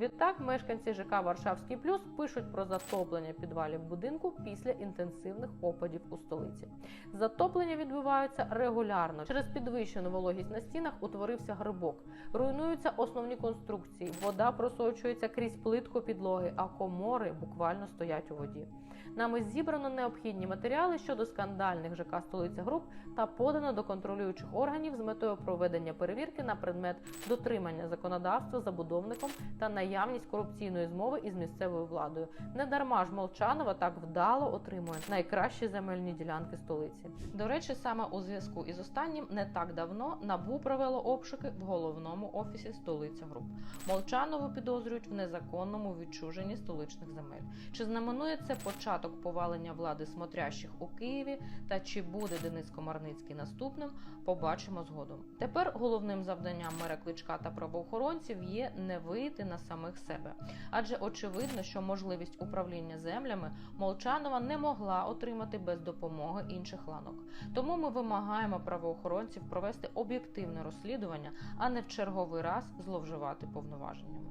Відтак, мешканці ЖК Варшавський плюс пишуть про затоплення підвалів будинку після інтенсивних опадів у столиці. Затоплення відбуваються регулярно. Через підвищену вологість на стінах утворився грибок. Руйнуються основні конструкції, вода просочується крізь плитку підлоги, а комори буквально стоять у воді. Нами зібрано необхідні матеріали щодо скандальних ЖК столиця груп та подано до контролюючих органів з метою проведення перевірки на предмет дотримання законодавства забудовником та наявність корупційної змови із місцевою владою. Недарма ж Молчанова так вдало отримує найкращі земельні ділянки столиці. До речі, саме у зв'язку із останнім не так давно набу провело обшуки в головному офісі столиця груп. Молчанову підозрюють в незаконному відчуженні столичних земель. Чи знаменує це початок повалення влади смотрящих у Києві та чи буде Денис Комарницький наступним, побачимо згодом. Тепер головним завданням мера Кличка та правоохоронців є не вийти на самих себе, адже очевидно, що можливість управління землями Молчанова не могла отримати без допомоги інших ланок. Тому ми вимагаємо правоохоронців провести об'єктивне розслідування, а не в черговий раз зловживати повноваженнями.